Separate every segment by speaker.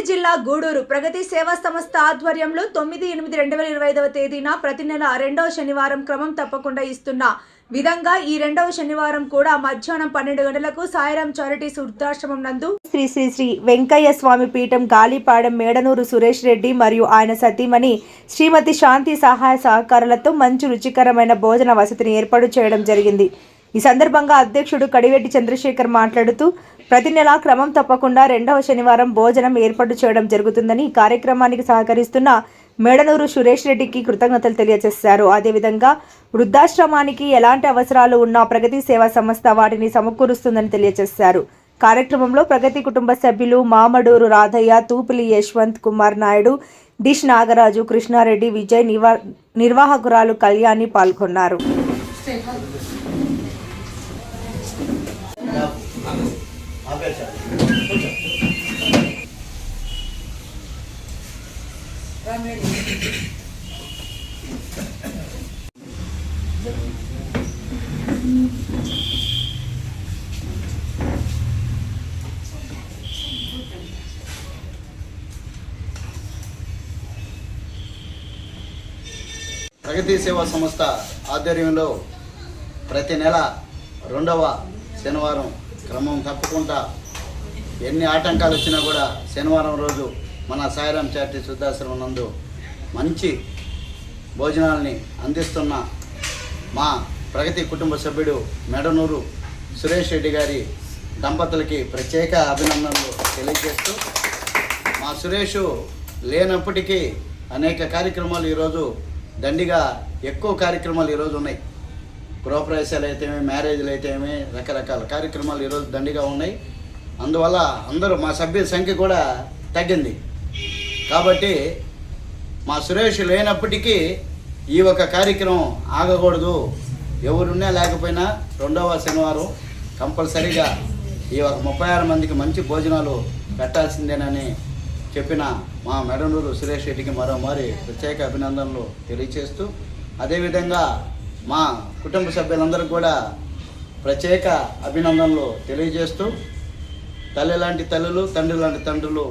Speaker 1: జిల్లా గూడూరు ప్రగతి సేవా సంస్థ ఆధ్వర్యంలో తొమ్మిది ఎనిమిది రెండు వేల ఇరవై ఐదవ తేదీన ప్రతి నెల రెండవ శనివారం క్రమం తప్పకుండా ఇస్తున్న విధంగా ఈ రెండవ శనివారం కూడా మధ్యాహ్నం పన్నెండు గంటలకు సాయిరాం చారిటీస్ వృద్ధాశ్రమం నందు శ్రీ శ్రీ శ్రీ వెంకయ్య స్వామి పీఠం గాలిపాడెం మేడనూరు సురేష్ రెడ్డి మరియు ఆయన సతీమణి శ్రీమతి శాంతి సహాయ సహకారాలతో మంచి రుచికరమైన భోజన వసతిని ఏర్పాటు చేయడం జరిగింది. ఈ సందర్భంగా అధ్యక్షుడు కడివెట్టి చంద్రశేఖర్ మాట్లాడుతూ ప్రతి నెల క్రమం తప్పకుండా రెండవ శనివారం భోజనం ఏర్పాటు చేయడం జరుగుతుందని ఈ కార్యక్రమానికి సహకరిస్తున్న మేడనూరు సురేష్ రెడ్డికి కృతజ్ఞతలు తెలియజేశారు. అదేవిధంగా వృద్ధాశ్రమానికి ఎలాంటి అవసరాలు ఉన్నా ప్రగతి సేవా సంస్థ వాటిని సమకూరుస్తుందని తెలియజేశారు. కార్యక్రమంలో ప్రగతి కుటుంబ సభ్యులు మామడూరు రాధయ్య తూపిలి యశ్వంత్ కుమార్ నాయుడు డిష్ నాగరాజు కృష్ణారెడ్డి విజయ్ నివా నిర్వాహకురాలు కళ్యాణి పాల్గొన్నారు.
Speaker 2: ప్రగతి సేవా సంస్థ ఆధ్వర్యంలో ప్రతి నెల రెండవ శనివారం క్రమం తప్పకుండా ఎన్ని ఆటంకాలు వచ్చినా కూడా శనివారం రోజు మన సాయిరాం చాటి శుద్ధాశ్రమం నందు మంచి భోజనాల్ని అందిస్తున్న మా ప్రగతి కుటుంబ సభ్యుడు మెడనూరు సురేష్ రెడ్డి గారి దంపతులకి ప్రత్యేక అభినందనలు తెలియజేస్తూ మా సురేష్ లేనప్పటికీ అనేక కార్యక్రమాలు ఈరోజు దండిగా ఎక్కువ కార్యక్రమాలు ఈరోజు ఉన్నాయి. గృహప్రవేశాలు అయితేమి మ్యారేజ్లు అయితేమి రకరకాల కార్యక్రమాలు ఈరోజు దండిగా ఉన్నాయి. అందువల్ల అందరూ మా సభ్యుల సంఖ్య కూడా తగ్గింది. కాబట్టి మా సురేష్ లేనప్పటికీ ఈ ఒక కార్యక్రమం ఆగకూడదు. ఎవరున్నా లేకపోయినా రెండవ శనివారం కంపల్సరీగా ఈ ఒక ముప్పై ఆరు మందికి మంచి భోజనాలు పెట్టాల్సిందేనని చెప్పిన మా మెడనూరు సురేష్ రెడ్డికి మరోమారి ప్రత్యేక అభినందనలు తెలియచేస్తూ అదేవిధంగా మా కుటుంబ సభ్యులందరూ కూడా ప్రత్యేక అభినందనలు తెలియజేస్తూ తల్లి లాంటి తల్లులు తండ్రి లాంటి తండ్రులు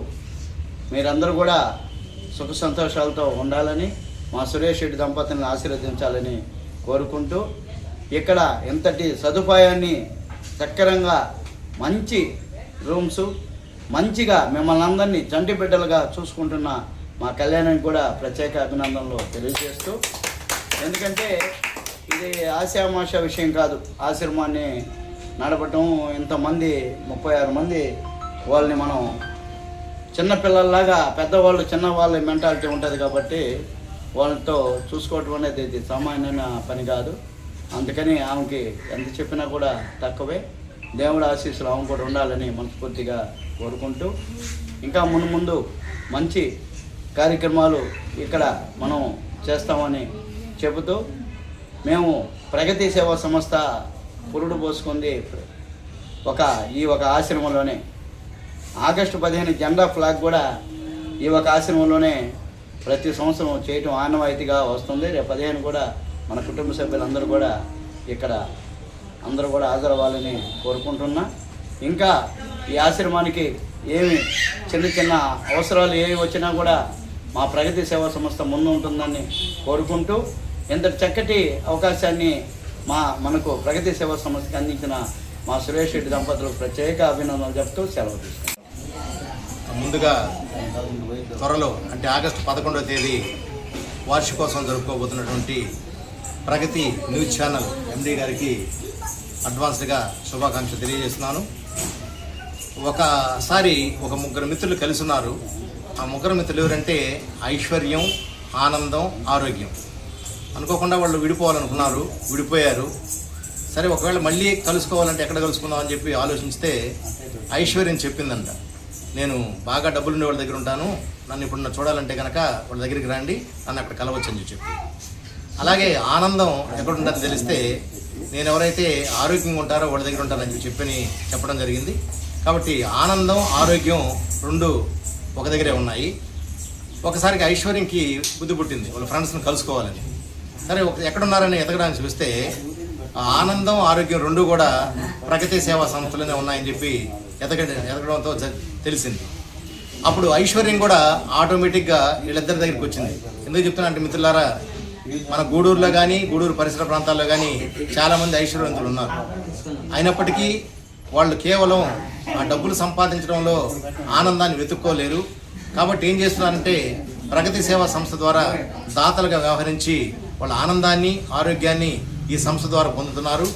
Speaker 2: మీరందరూ కూడా సుఖ సంతోషాలతో ఉండాలని మా సురేష్ రెడ్డి దంపతులను ఆశీర్వదించాలని కోరుకుంటూ ఇక్కడ ఎంతటి సదుపాయాన్ని చక్కరంగా మంచి రూమ్స్ మంచిగా మిమ్మల్ని అందరినీ చంటి బిడ్డలుగా చూసుకుంటున్న మా కళ్యాణానికి కూడా ప్రత్యేక అభినందనలు తెలియజేస్తూ ఎందుకంటే ఇది ఆశామాష విషయం కాదు. ఆశ్రమాన్ని నడపటం ఇంతమంది ముప్పై ఆరు మంది వాళ్ళని మనం చిన్నపిల్లల్లాగా పెద్దవాళ్ళు చిన్నవాళ్ళ మెంటాలిటీ ఉంటుంది కాబట్టి వాళ్ళతో చూసుకోవటం అనేది ఇది సామాన్యమైన పని కాదు. అందుకని ఆమెకి ఎంత చెప్పినా కూడా తక్కువే. దేవుడు ఆశీస్సులు ఆమె కూడా ఉండాలని మనస్ఫూర్తిగా కోరుకుంటూ ఇంకా ముందు ముందు మంచి కార్యక్రమాలు ఇక్కడ మనం చేస్తామని చెబుతూ మేము ప్రగతి సేవా సంస్థ పురుడు పోసుకుంది ఒక ఈ ఒక ఆశ్రమంలోనే ఆగస్టు పదిహేను జెండా ఫ్లాగ్ కూడా ఈ ఒక ఆశ్రమంలోనే ప్రతి సంవత్సరం చేయటం ఆనవాయితీగా వస్తుంది. రేపు పదిహేను కూడా మన కుటుంబ సభ్యులందరూ కూడా ఇక్కడ అందరూ కూడా హాజరవ్వాలని కోరుకుంటున్నా. ఇంకా ఈ ఆశ్రమానికి ఏమి చిన్న చిన్న అవసరాలు ఏవి వచ్చినా కూడా మా ప్రగతి సేవా సంస్థ ముందు ఉంటుందని కోరుకుంటూ ఇంత చక్కటి అవకాశాన్ని మా మనకు ప్రగతి సేవా సంస్థకి అందించిన మా సురేష్ రెడ్డి దంపతులకు ప్రత్యేక అభినందనలు చెప్తూ సెలవు తీసుకుంటాం
Speaker 3: ముందుగా త్వరలో అంటే ఆగస్టు పదకొండవ తేదీ వార్షికోత్సవం జరుపుకోబోతున్నటువంటి ప్రగతి న్యూస్ ఛానల్ ఎండీ గారికి అడ్వాన్స్డ్గా శుభాకాంక్షలు తెలియజేస్తున్నాను. ఒకసారి ఒక ముగ్గురు మిత్రులు కలిసి ఉన్నారు ఆ ముగ్గురు మిత్రులు ఎవరంటే ఐశ్వర్యం ఆనందం ఆరోగ్యం. అనుకోకుండా వాళ్ళు విడిపోవాలనుకున్నారు విడిపోయారు. సరే ఒకవేళ మళ్ళీ కలుసుకోవాలంటే ఎక్కడ కలుసుకుందాం అని చెప్పి ఆలోచిస్తే ఐశ్వర్యం చెప్పిందంట. నేను బాగా డబ్బులు ఉండే వాళ్ళ దగ్గర ఉంటాను. నన్ను ఇప్పుడు చూడాలంటే కనుక వాళ్ళ దగ్గరికి రండి. నన్ను అక్కడ కలవచ్చని చెప్పి అలాగే ఆనందం ఎక్కడ ఉంటుందని తెలిస్తే నేను ఎవరైతే ఆరోగ్యంగా ఉంటారో వాళ్ళ దగ్గర ఉంటానని చెప్పి చెప్పని చెప్పడం జరిగింది. కాబట్టి ఆనందం ఆరోగ్యం రెండు ఒక దగ్గరే ఉన్నాయి. ఒకసారికి ఐశ్వర్యంకి బుద్ధి పుట్టింది. వాళ్ళ ఫ్రెండ్స్ని కలుసుకోవాలని. సరే ఒక ఎక్కడున్నారని ఎతకడానికి చూస్తే ఆనందం ఆరోగ్యం రెండు కూడా ప్రగతి సేవా సంస్థలోనే ఉన్నాయని చెప్పి ఎదగడం ఎదగడంతో తెలిసింది. అప్పుడు ఐశ్వర్యం కూడా ఆటోమేటిక్గా వీళ్ళిద్దరి దగ్గరికి వచ్చింది. ఎందుకు చెప్తున్నా అంటే మిత్రులారా మన గూడూరులో కానీ గూడూరు పరిసర ప్రాంతాల్లో కానీ చాలామంది ఐశ్వర్యవంతులు ఉన్నారు. అయినప్పటికీ వాళ్ళు కేవలం ఆ డబ్బులు సంపాదించడంలో ఆనందాన్ని వెతుక్కోలేరు. కాబట్టి ఏం చేస్తున్నారంటే ప్రగతి సేవా సంస్థ ద్వారా దాతలుగా వ్యవహరించి వాళ్ళ ఆనందాన్ని ఆరోగ్యాన్ని ఈ సంస్థ ద్వారా పొందుతున్నారు.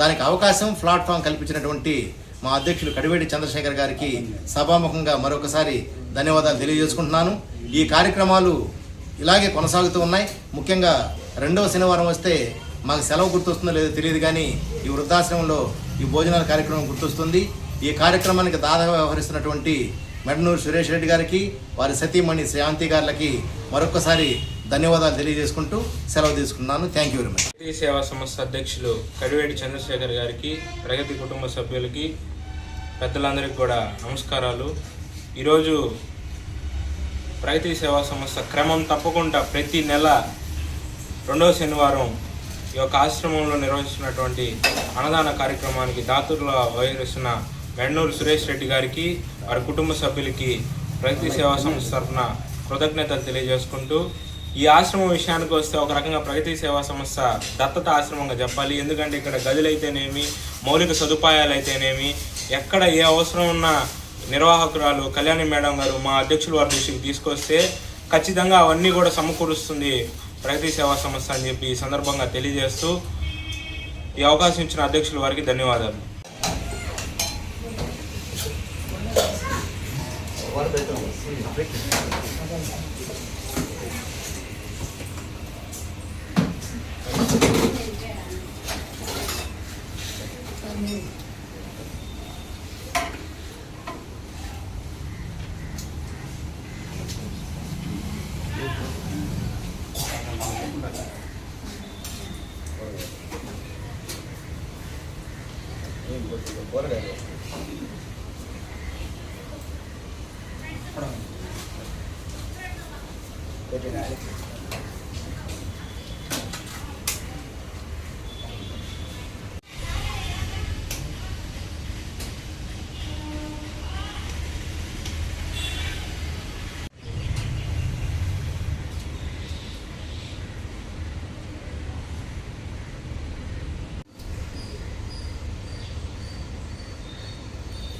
Speaker 3: దానికి అవకాశం ప్లాట్ఫామ్ కల్పించినటువంటి మా అధ్యక్షులు కడివేటి చంద్రశేఖర్ గారికి సభాముఖంగా మరొకసారి ధన్యవాదాలు తెలియజేసుకుంటున్నాను. ఈ కార్యక్రమాలు ఇలాగే కొనసాగుతూ ఉన్నాయి. ముఖ్యంగా రెండవ శనివారం వస్తే మాకు సెలవు గుర్తొస్తుందో లేదో తెలియదు కానీ ఈ వృద్ధాశ్రమంలో ఈ భోజనాల కార్యక్రమం గుర్తొస్తుంది. ఈ కార్యక్రమానికి దాదాగా వ్యవహరిస్తున్నటువంటి మెడనూరు సురేష్ రెడ్డి గారికి వారి సతీమణి శాంతి గారికి మరొకసారి ధన్యవాదాలు తెలియజేసుకుంటూ సెలవు తీసుకున్నాను. Thank you very much
Speaker 4: Pragati సేవా సంస్థ అధ్యక్షులు కడివేటి చంద్రశేఖర్ గారికి ప్రగతి కుటుంబ సభ్యులకి పెద్దలందరికీ కూడా నమస్కారాలు. ఈరోజు ప్రగతి సేవా సంస్థ క్రమం తప్పకుండా ప్రతి నెల రెండవ శనివారం ఈ యొక్క ఆశ్రమంలో నిర్వహిస్తున్నటువంటి అన్నదాన కార్యక్రమానికి దాతూరులో వహిస్తున్న వెన్నూరు సురేష్ రెడ్డి గారికి వారి కుటుంబ సభ్యులకి ప్రగతి సేవా సంస్థ తరఫున కృతజ్ఞతలు తెలియజేసుకుంటూ ఈ ఆశ్రమం విషయానికి వస్తే ఒక రకంగా ప్రగతి సేవా సంస్థ దత్తత ఆశ్రమంగా చెప్పాలి. ఎందుకంటే ఇక్కడ గదులు అయితేనేమి మౌలిక సదుపాయాలు అయితేనేమి ఎక్కడ ఏ అవసరం ఉన్న నిర్వాహకురాలు కళ్యాణి మేడం గారు మా అధ్యక్షుల వారి దృష్టికి తీసుకొస్తే ఖచ్చితంగా అవన్నీ కూడా సమకూరుస్తుంది ప్రగతి సేవా సంస్థ అని చెప్పి ఈ సందర్భంగా తెలియజేస్తూ ఈ అవకాశం ఇచ్చిన అధ్యక్షుల వారికి ధన్యవాదాలు. ಬಗ್ಗೆ ಇವತ್ತು ಹೋರಾಟ ಓಕೆನಾ